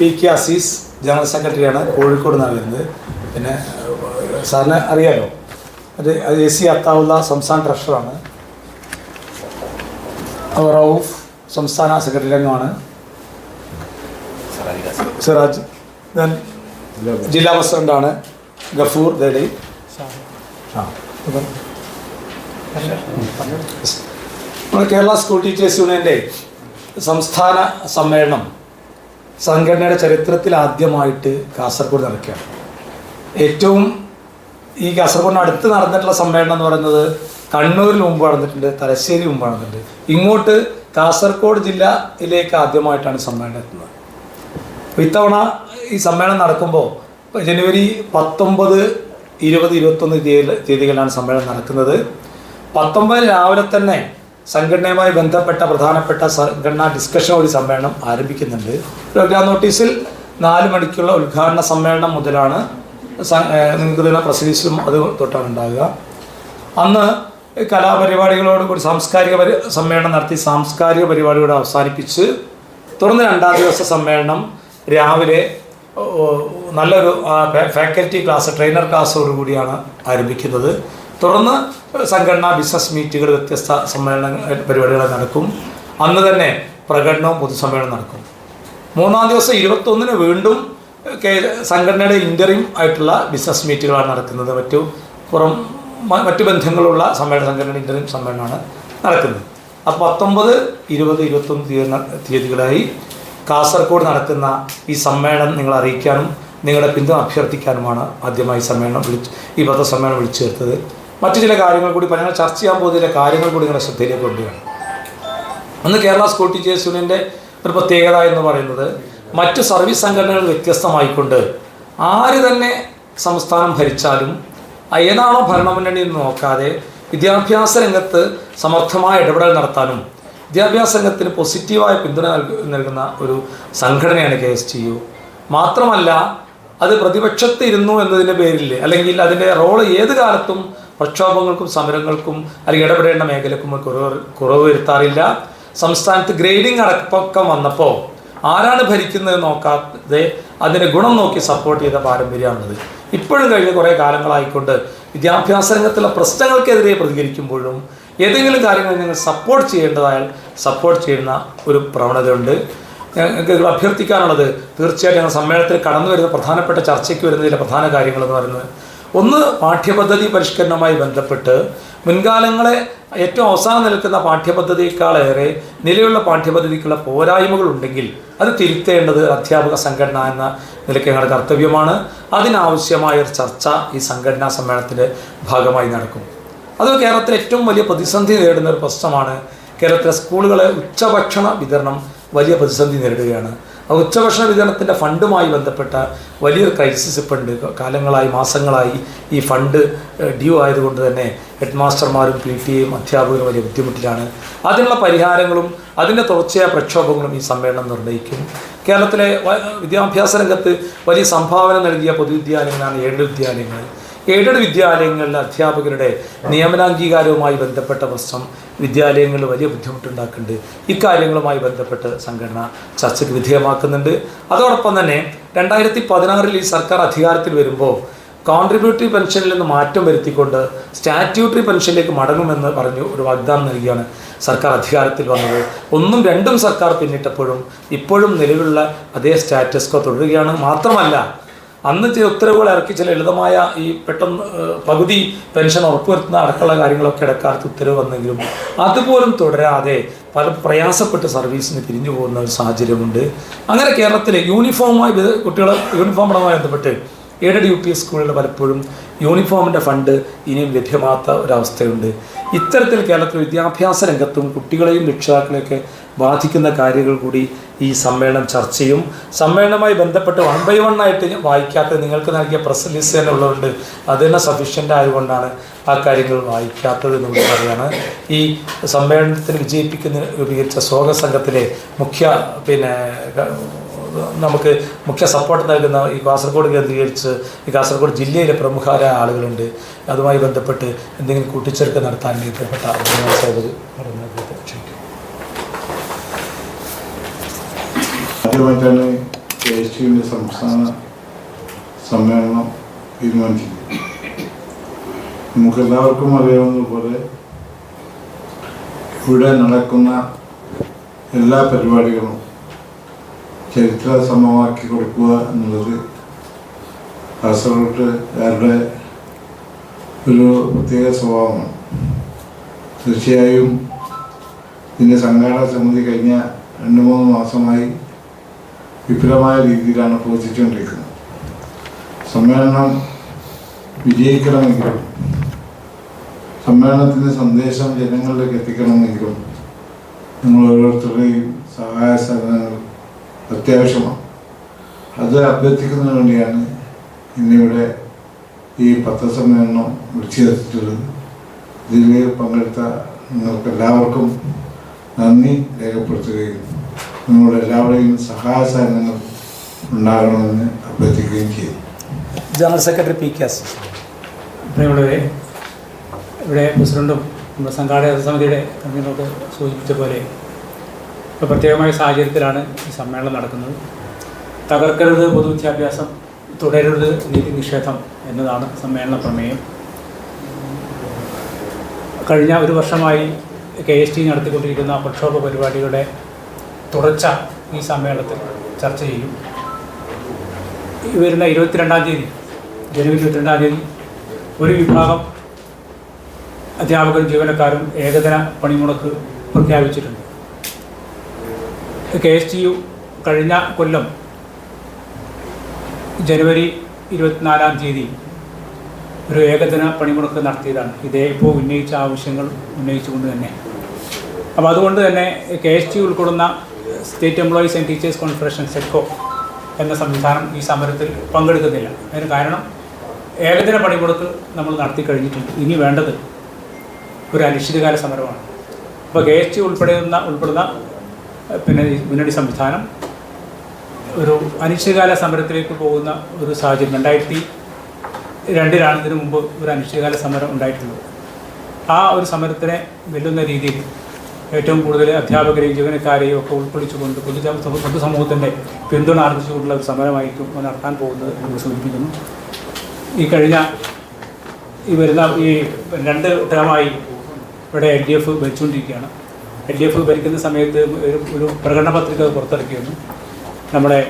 P K Azeez general സെക്രട്ടറിയാണ് കോഴിക്കോട് നിന്നാണ് വരുന്നത്. പിന്നെ സാറിന് അറിയാലോ? അത് എ സി അത്താവുള്ള സംസ്ഥാന ട്രഷറാണ്. റൌഫ് സംസ്ഥാന സെക്രട്ടറി അംഗമാണ് സിറാജ് ദെൻ ജില്ലാ പ്രസിഡന്റാണ് ഗഫൂർ ദേലി. ആ അപ്പം നമ്മുടെ കേരള സ്കൂൾ ടീച്ചേഴ്സ് യൂണിയന്റെ സംസ്ഥാന സമ്മേളനം സംഘടനയുടെ ചരിത്രത്തിൽ ആദ്യമായിട്ട് കാസർഗോഡ് നടക്കുകയാണ്. ഏറ്റവും ഈ കാസർഗോഡിന് അടുത്ത് നടന്നിട്ടുള്ള സമ്മേളനം എന്ന് പറയുന്നത് കണ്ണൂരിൽ മുമ്പ് നടന്നിട്ടുണ്ട് തലശ്ശേരി മുമ്പ് നടന്നിട്ടുണ്ട്. ഇങ്ങോട്ട് കാസർഗോഡ് ജില്ലയിലേക്ക് ആദ്യമായിട്ടാണ് സമ്മേളനം എത്തുന്നത്. ഇത്തവണ ഈ സമ്മേളനം നടക്കുമ്പോൾ ജനുവരി പത്തൊമ്പത് ഇരുപത് ഇരുപത്തൊന്ന് തീയതി തീയതികളിലാണ് സമ്മേളനം നടക്കുന്നത്. പത്തൊമ്പത് രാവിലെ തന്നെ സംഘടനയുമായി ബന്ധപ്പെട്ട പ്രധാനപ്പെട്ട സംഘടനാ ഡിസ്കഷൻ ഒരു സമ്മേളനം ആരംഭിക്കുന്നുണ്ട്. പ്രോഗ്രാം നോട്ടീസിൽ നാല് മണിക്കുള്ള ഉദ്ഘാടന സമ്മേളനം മുതലാണ് നിങ്ങൾക്ക് തന്നെ പ്രസിഡീസിലും അത് തൊട്ടാണ് ഉണ്ടാകുക അന്ന് കലാപരിപാടികളോടുകൂടി സാംസ്കാരിക പരി സമ്മേളനം നടത്തി സാംസ്കാരിക പരിപാടിയോട് അവസാനിപ്പിച്ച് തുടർന്ന് രണ്ടാം ദിവസ സമ്മേളനം രാവിലെ നല്ലൊരു ഫാക്കൽറ്റി ക്ലാസ് ട്രെയിനർ ക്ലാസ്സോടുകൂടിയാണ് ആരംഭിക്കുന്നത്. തുടർന്ന് സംഘടനാ ബിസിനസ് മീറ്റുകൾ വ്യത്യസ്ത സമ്മേളന പരിപാടികൾ നടക്കും. അന്ന് തന്നെ പ്രകടനവും പൊതുസമ്മേളനം നടക്കും. മൂന്നാം ദിവസം ഇരുപത്തൊന്നിന് വീണ്ടും സംഘടനയുടെ ഇന്ററിം ആയിട്ടുള്ള ബിസിനസ് മീറ്റുകളാണ് നടക്കുന്നത്. മറ്റു പുറം മറ്റു ബന്ധങ്ങളുള്ള സമ്മേളന സംഘടനയുടെ ഇന്ററിം സമ്മേളനമാണ് നടക്കുന്നത്. അപ്പോൾ പത്തൊമ്പത് ഇരുപത് ഇരുപത്തൊന്ന് തീയതി തീയതികളായി കാസർഗോഡ് നടക്കുന്ന ഈ സമ്മേളനം നിങ്ങൾ അറിയിക്കാനും നിങ്ങളുടെ പിന്തുണ അഭ്യർത്ഥിക്കാനുമാണ് ആദ്യമായി സമ്മേളനം വിളിച്ച് ഈ പത്രസമ്മേളനം വിളിച്ചു ചേർത്തത്. മറ്റു ചില കാര്യങ്ങൾ കൂടി ഞങ്ങൾ ചർച്ച ചെയ്യാൻ പോകുന്ന കാര്യങ്ങൾ കൂടി നിങ്ങളുടെ ശ്രദ്ധയിലേക്ക് കൊണ്ടുവരണം. അന്ന് കേരള സ്കൂൾ ടീച്ചേഴ്സ് യൂണിയന്റെ ഒരു പ്രത്യേകത എന്ന് പറയുന്നത് മറ്റ് സർവീസ് സംഘടനകൾ വ്യത്യസ്തമായിക്കൊണ്ട് ആര് തന്നെ സംസ്ഥാനം ഭരിച്ചാലും ഏതാണോ ഭരണമുന്നണി എന്ന് നോക്കാതെ വിദ്യാഭ്യാസ രംഗത്ത് സമർത്ഥമായ ഇടപെടൽ നടത്താനും വിദ്യാഭ്യാസ രംഗത്തിന് പോസിറ്റീവായ പിന്തുണ നൽകുന്ന ഒരു സംഘടനയാണ് കെ എസ് ടി യു. മാത്രമല്ല അത് പ്രതിപക്ഷത്തിരുന്നു എന്നതിന്റെ പേരിൽ അല്ലെങ്കിൽ അതിന്റെ റോൾ ഏത് കാലത്തും പ്രക്ഷോഭങ്ങൾക്കും സമരങ്ങൾക്കും അല്ലെങ്കിൽ ഇടപെടേണ്ട മേഖലക്കും കുറവ് കുറവ് വരുത്താറില്ല. സംസ്ഥാനത്ത് ഗ്രേഡിംഗ് അടക്കമൊക്കെ വന്നപ്പോൾ ആരാണ് ഭരിക്കുന്നത് നോക്കാതെ അതിന്റെ ഗുണം നോക്കി സപ്പോർട്ട് ചെയ്ത പാരമ്പര്യമാണത് ഇപ്പോഴും കഴിഞ്ഞ കുറേ കാലങ്ങളായിക്കൊണ്ട് വിദ്യാഭ്യാസ രംഗത്തുള്ള പ്രശ്നങ്ങൾക്കെതിരെ പ്രതികരിക്കുമ്പോഴും ഏതെങ്കിലും കാര്യങ്ങൾ ഞങ്ങൾ സപ്പോർട്ട് ചെയ്യേണ്ടതായാൽ സപ്പോർട്ട് ചെയ്യുന്ന ഒരു പ്രവണതയുണ്ട്. ഞങ്ങൾക്ക് അഭ്യർത്ഥിക്കാനുള്ളത് തീർച്ചയായിട്ടും ഞങ്ങൾ സമ്മേളനത്തിൽ കടന്നു വരുന്ന പ്രധാനപ്പെട്ട ചർച്ചയ്ക്ക് വരുന്ന ചില പ്രധാന കാര്യങ്ങൾ എന്ന് പറയുന്നത് ഒന്ന് പാഠ്യപദ്ധതി പരിഷ്കരണവുമായി ബന്ധപ്പെട്ട് മുൻകാലങ്ങളെ ഏറ്റവും അവസാനം നിൽക്കുന്ന പാഠ്യപദ്ധതിയേക്കാളേറെ നിലവിലുള്ള പാഠ്യപദ്ധതിക്കുള്ള പോരായ്മകളുണ്ടെങ്കിൽ അത് തിരുത്തേണ്ടത് അധ്യാപക സംഘടന എന്ന നിലയ്ക്ക് ഞങ്ങളുടെ കർത്തവ്യമാണ്. അതിനാവശ്യമായ ഒരു ചർച്ച ഈ സംഘടനാ സമ്മേളനത്തിന്റെ ഭാഗമായി നടക്കും. അത് കേരളത്തിലെ ഏറ്റവും വലിയ പ്രതിസന്ധി നേരിടുന്ന ഒരു പ്രശ്നമാണ് കേരളത്തിലെ സ്കൂളുകളെ ഉച്ചഭക്ഷണ വിതരണം വലിയ പ്രതിസന്ധി നേരിടുകയാണ്. ഉച്ചഭക്ഷണ വിതരണത്തിന്റെ ഫണ്ടുമായി ബന്ധപ്പെട്ട വലിയൊരു ക്രൈസിസ് ഇപ്പോൾ ഉണ്ട്. കാലങ്ങളായി മാസങ്ങളായി ഈ ഫണ്ട് ഡ്യൂ ആയതുകൊണ്ട് തന്നെ ഹെഡ് മാസ്റ്റർമാരും പി ടി എയും അധ്യാപകരും വലിയ ബുദ്ധിമുട്ടിലാണ്. അതിനുള്ള പരിഹാരങ്ങളും അതിന്റെ തുടർച്ചയായ പ്രക്ഷോഭങ്ങളും ഈ സമ്മേളനം നിർണയിക്കും കേരളത്തിലെ വിദ്യാഭ്യാസ രംഗത്ത് വലിയ സംഭാവന നൽകിയ പൊതുവിദ്യാലയങ്ങളാണ് ഏഴ് വിദ്യാലയങ്ങൾ. എയ്ഡഡ് വിദ്യാലയങ്ങളിലെ അധ്യാപകരുടെ നിയമനാംഗീകാരവുമായി ബന്ധപ്പെട്ട പ്രശ്നം വിദ്യാലയങ്ങളിൽ വലിയ ബുദ്ധിമുട്ടുണ്ടാക്കുന്നുണ്ട്. ഇക്കാര്യങ്ങളുമായി ബന്ധപ്പെട്ട് സംഘടന ചർച്ചയ്ക്ക് വിധേയമാക്കുന്നുണ്ട്. അതോടൊപ്പം തന്നെ രണ്ടായിരത്തി പതിനാറിൽ ഈ സർക്കാർ അധികാരത്തിൽ വരുമ്പോൾ കോൺട്രിബ്യൂട്ടറി പെൻഷനിൽ നിന്ന് മാറ്റം വരുത്തിക്കൊണ്ട് സ്റ്റാറ്റ്യൂട്ടറി പെൻഷനിലേക്ക് മടങ്ങുമെന്ന് പറഞ്ഞു ഒരു വാഗ്ദാനം നൽകിയാണ് സർക്കാർ അധികാരത്തിൽ വന്നത്. ഒന്നും രണ്ടും സർക്കാർ പിന്നിട്ടപ്പോഴും ഇപ്പോഴും നിലവിലുള്ള അതേ സ്റ്റാറ്റസ്കോ തുടരുകയാണ്. മാത്രമല്ല അന്ന് ചില ഉത്തരവുകൾ ഇറക്കി ചില ലളിതമായ ഈ പെട്ടെന്ന് പകുതി പെൻഷൻ ഉറപ്പുവരുത്തുന്ന അടക്കമുള്ള കാര്യങ്ങളൊക്കെ ഇടക്കാലത്ത് ഉത്തരവ് വന്നെങ്കിലും അതുപോലും തുടരാതെ പല പ്രയാസപ്പെട്ട് സർവീസിന് പിരിഞ്ഞു പോകുന്ന ഒരു സാഹചര്യമുണ്ട്. അങ്ങനെ കേരളത്തിലെ യൂണിഫോമായി കുട്ടികളെ യൂണിഫോമുമായി ബന്ധപ്പെട്ട് എയ്ഡഡ് യു പി സ്കൂളുകൾ പലപ്പോഴും യൂണിഫോമിന്റെ ഫണ്ട് ഇനിയും ലഭ്യമാകാത്ത ഒരവസ്ഥയുണ്ട്. ഇത്തരത്തിൽ കേരളത്തിൽ വിദ്യാഭ്യാസ രംഗത്തും കുട്ടികളെയും രക്ഷിതാക്കളെയൊക്കെ ബാധിക്കുന്ന കാര്യങ്ങൾ കൂടി ഈ സമ്മേളനം ചർച്ചയും സമ്മേളനവുമായി ബന്ധപ്പെട്ട് വൺ ബൈ വൺ ആയിട്ട് വായിക്കാത്ത നിങ്ങൾക്ക് നൽകിയ പ്രസ് ലിസ്റ്റ് തന്നെ ഉള്ളതുകൊണ്ട് അത് തന്നെ സഫീഷ്യന്റ് ആയതുകൊണ്ടാണ് ആ കാര്യങ്ങൾ വായിക്കാത്തത് എന്ന് പറയുകയാണ്. ഈ സമ്മേളനത്തിന് വിജയിപ്പിക്കുന്ന രൂപീകരിച്ച സ്വാഗത സംഘത്തിലെ മുഖ്യ പിന്നെ നമുക്ക് മുഖ്യ സപ്പോർട്ട് നൽകുന്ന ഈ കാസർഗോഡ് കേന്ദ്രീകരിച്ച് ഈ കാസർഗോഡ് ജില്ലയിലെ പ്രമുഖരായ ആളുകളുണ്ട്. അതുമായി ബന്ധപ്പെട്ട് എന്തെങ്കിലും കൂട്ടിച്ചേർക്ക് നടത്താൻ ബന്ധപ്പെട്ട സേവകർ ക്ഷണിക്കും ആദ്യമായിട്ടാണ് കെ എസ് ടിയുടെ സംസ്ഥാന സമ്മേളനം തീരുമാനിച്ചിട്ടുണ്ട് നമുക്കെല്ലാവർക്കും അറിയാവുന്നതുപോലെ ഇവിടെ നടക്കുന്ന എല്ലാ പരിപാടികളും ചരിത്ര സമമാക്കി കൊടുക്കുക എന്നുള്ളത് കാസർഗോട്ടുകാരുടെ ഒരു പ്രത്യേക സ്വഭാവമാണ്. തീർച്ചയായും ഇതിന്റെ സംഘാടന സമിതി കഴിഞ്ഞ രണ്ട് മൂന്ന് മാസമായി വിപുലമായ രീതിയിലാണ് പ്രവർത്തിച്ചുകൊണ്ടിരിക്കുന്നത് സമ്മേളനം വിജയിക്കണമെങ്കിലും സമ്മേളനത്തിന്റെ സന്ദേശം ജനങ്ങളിലേക്ക് എത്തിക്കണമെങ്കിലും നിങ്ങൾ ഓരോരുത്തരുടെയും സഹായ സഹകരണങ്ങൾ അത്യാവശ്യമാണ്. അത് അഭ്യർത്ഥിക്കുന്നതിന് വേണ്ടിയാണ് ഇന്നിവിടെ ഈ പത്രസമ്മേളനം വിളിച്ചു ചേർത്തിട്ടുള്ളത് ഇതിൽ പങ്കെടുത്ത നിങ്ങൾക്ക് എല്ലാവർക്കും നന്ദി രേഖപ്പെടുത്തുകയും നിങ്ങളുടെ സഹായ സഹകരണങ്ങൾ ഉണ്ടാകണമെന്ന് അഭ്യർത്ഥിക്കുകയും ചെയ്തു. General secretary P K S പ്രിയമുള്ളവരെ ഇവിടെ പ്രസിഡന്റും നമ്മുടെ സംഘാടക സമിതിയുടെ കൺവീനറൊക്കെ സൂചിപ്പിച്ച പോലെ ഇപ്പോൾ പ്രത്യേകമായ സാഹചര്യത്തിലാണ് ഈ സമ്മേളനം നടക്കുന്നത്. തകർക്കരുത് പൊതുവിദ്യാഭ്യാസം തുടരരുത് നീതി നിഷേധം എന്നതാണ് സമ്മേളന പ്രമേയം. കഴിഞ്ഞ ഒരു വർഷമായി കെ എസ് ടി നടത്തിക്കൊണ്ടിരിക്കുന്ന പ്രക്ഷോഭ പരിപാടികളുടെ തുടർച്ച ഈ സമ്മേളനത്തിൽ ചർച്ച ചെയ്യും. ഈ വരുന്ന ഇരുപത്തിരണ്ടാം തീയതി ജനുവരി ഇരുപത്തിരണ്ടാം തീയതി ഒരു വിഭാഗം അധ്യാപകരും ജീവനക്കാരും ഏകദിന പണിമുടക്ക് പ്രഖ്യാപിച്ചിട്ടുണ്ട്. കെ എസ് ടി യു കഴിഞ്ഞ കൊല്ലം ജനുവരി ഇരുപത്തിനാലാം തീയതി ഒരു ഏകദിന പണിമുടക്ക് നടത്തിയതാണ്. ഇതേ ഇപ്പോൾ ഉന്നയിച്ച ആവശ്യങ്ങൾ ഉന്നയിച്ചുകൊണ്ട് തന്നെ. അപ്പോൾ അതുകൊണ്ട് തന്നെ കെ എസ് ടി ഉൾക്കൊള്ളുന്ന state employees and teachers confederation SETCO എന്ന സംവിധാനം ഈ സമരത്തിൽ പങ്കെടുക്കുന്നില്ല. അതിന് കാരണം ഏകദിന പണിമുടക്ക് നമ്മൾ നടത്തി കഴിഞ്ഞിട്ടുണ്ട്. ഇനി വേണ്ടത് ഒരു അനിശ്ചിതകാല സമരമാണ്. അപ്പോൾ കെ എസ് ടി ഉൾപ്പെടുന്ന ഉൾപ്പെടുന്ന പിന്നെ മുന്നണി സംവിധാനം ഒരു അനിശ്ചിതകാല സമരത്തിലേക്ക് പോകുന്ന ഒരു സാഹചര്യം രണ്ടായിരത്തി രണ്ടിലാണ് ഇതിനു മുമ്പ് ഒരു അനിശ്ചിതകാല സമരം ഉണ്ടായിട്ടുള്ളത്. ആ ഒരു സമരത്തിനെ വെല്ലുന്ന രീതിയിൽ ഏറ്റവും കൂടുതൽ അധ്യാപകരെയും ജീവനക്കാരെയും ഒക്കെ ഉൾക്കൊള്ളിച്ചുകൊണ്ട് പൊതു പൊതുസമൂഹത്തിന്റെ പിന്തുണ ആർജിച്ചുകൊണ്ടുള്ള ഒരു സമരമായിരിക്കും നടത്താൻ പോകുന്നത് എന്ന് സൂചിപ്പിക്കുന്നു. ഈ കഴിഞ്ഞ ഈ വരുന്ന ഈ രണ്ട് ടേമായി ഇവിടെ എൽ ഡി എഫ് ഭരിച്ചുകൊണ്ടിരിക്കുകയാണ്. എൽ ഡി എഫ് ഭരിക്കുന്ന സമയത്ത് ഒരു ഒരു പ്രകടന പത്രിക പുറത്തിറക്കിയിരുന്നു. നമ്മുടെ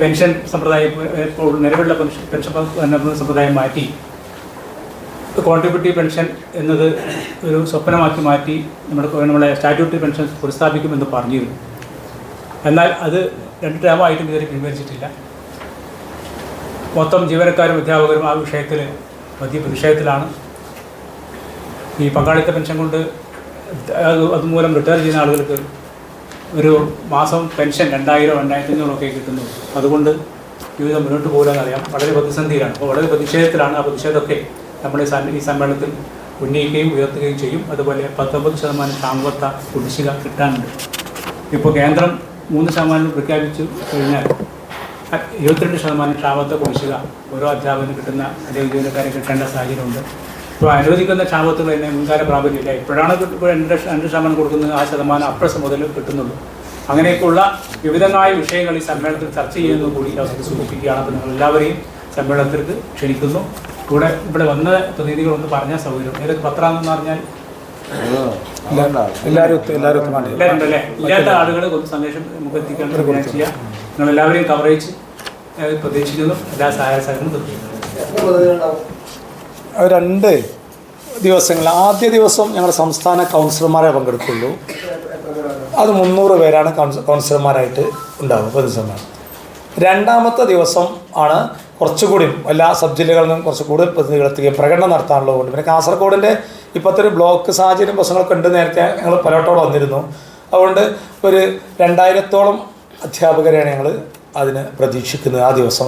പെൻഷൻ സമ്പ്രദായം ഇപ്പോൾ നിലവിലുള്ള പെൻഷൻ പെൻഷൻ സമ്പ്രദായം മാറ്റി കോൺട്രിബ്യൂട്ടീവ് പെൻഷൻ എന്നത് ഒരു സ്വപ്നമാക്കി മാറ്റി നമ്മുടെ നമ്മളെ സ്റ്റാറ്റ്യൂട്ടറി പെൻഷൻ പുനഃസ്ഥാപിക്കുമെന്ന് പറഞ്ഞിരുന്നു. എന്നാൽ അത് രണ്ട് ടേമായിട്ടും ഇതുവരെ പിൻവലിച്ചിട്ടില്ല. മൊത്തം ജീവനക്കാരും അധ്യാപകരും ആ വിഷയത്തിൽ വലിയ പ്രതിഷേധത്തിലാണ് ഈ പങ്കാളിത്ത പെൻഷൻ കൊണ്ട് അത് അതുമൂലം റിട്ടയർ ചെയ്യുന്ന ആളുകൾക്ക് ഒരു മാസം പെൻഷൻ രണ്ടായിരം രണ്ടായിരത്തി അഞ്ഞൂറൊക്കെ കിട്ടുന്നു. അതുകൊണ്ട് ജീവിതം മുന്നോട്ട് പോകാനറിയാം വളരെ പ്രതിസന്ധിയിലാണ്. അപ്പോൾ വളരെ പ്രതിഷേധത്തിലാണ് ആ പ്രതിഷേധമൊക്കെ. നമ്മുടെ ഈ സമ്മേളനത്തിൽ ഉന്നയിക്കുകയും ഉയർത്തുകയും ചെയ്യും. അതുപോലെ പത്തൊമ്പത് ശതമാനം സാമ്പത്ത കുടിശ്ശിക കിട്ടാനുണ്ട്. ഇപ്പോൾ കേന്ദ്രം മൂന്ന് ശതമാനം പ്രഖ്യാപിച്ചു കഴിഞ്ഞാൽ ഇരുപത്തിരണ്ട് ശതമാനം ക്ഷാമത്തെ കുടിശ്ശിക ഓരോ അധ്യാപകന് കിട്ടുന്ന അല്ലെങ്കിൽ ജീവനക്കാരെ കിട്ടേണ്ട സാഹചര്യമുണ്ട്. ഇപ്പോൾ അനുവദിക്കുന്ന ക്ഷാമത്തുകൾ തന്നെ മുൻകാല പ്രാബല്യമില്ല. ഇപ്പോഴാണ് രണ്ട് രണ്ട് ശതമാനം കൊടുക്കുന്നത് ആ ശതമാനം അപ്രസം മുതൽ കിട്ടുന്നുള്ളൂ. അങ്ങനെയൊക്കെയുള്ള വിവിധമായ വിഷയങ്ങൾ ഈ സമ്മേളനത്തിൽ ചർച്ച ചെയ്യുന്നത് കൂടി അവർക്ക് സൂചിപ്പിക്കുകയാണ്. അപ്പോൾ നിങ്ങൾ എല്ലാവരെയും സമ്മേളനത്തിലേക്ക് ക്ഷണിക്കുന്നു. ഇവിടെ ഇവിടെ വന്ന പ്രതിനിധികൾ ഒന്ന് പറഞ്ഞാൽ സൗകര്യം. ഏതൊക്കെ പത്രാന്ന് പറഞ്ഞാൽ? എല്ലാവരും എല്ലാവരും ഉണ്ടല്ലേ ഇല്ലാത്ത ആളുകൾ ഒന്ന് സന്ദേശം നമുക്ക് എത്തിക്കാൻ ഞാൻ ചെയ്യാം. നിങ്ങൾ എല്ലാവരെയും കവറേജ് പ്രതീക്ഷിക്കുന്നു. എല്ലാ സഹായ സഹകരണം രണ്ട് ദിവസങ്ങൾ. ആദ്യ ദിവസം ഞങ്ങൾ സംസ്ഥാന കൗൺസിലർമാരെ പങ്കെടുക്കുള്ളൂ. അത് മുന്നൂറ് പേരാണ് കൗൺസിലർമാരായിട്ട് ഉണ്ടാവുക പ്രതിസമ്മേളനം രണ്ടാമത്തെ ദിവസം ആണ് കുറച്ചുകൂടി എല്ലാ സബ് ജില്ലകളിൽ നിന്നും കുറച്ച് കൂടുതൽ പ്രതിനിധികളെത്തുകയും പ്രകടനം നടത്താനുള്ളത് കൊണ്ട്. പിന്നെ കാസർഗോഡിന്റെ ഇപ്പോഴത്തെ ഒരു ബ്ലോക്ക് സാഹചര്യം പ്രശ്നങ്ങളൊക്കെ ഉണ്ട് നേരത്തെ ഞങ്ങൾ പലവട്ടോളം വന്നിരുന്നു. അതുകൊണ്ട് ഒരു രണ്ടായിരത്തോളം അധ്യാപകരെയാണ് ഞങ്ങൾ അതിന് പ്രതീക്ഷിക്കുന്നത് ആ ദിവസം.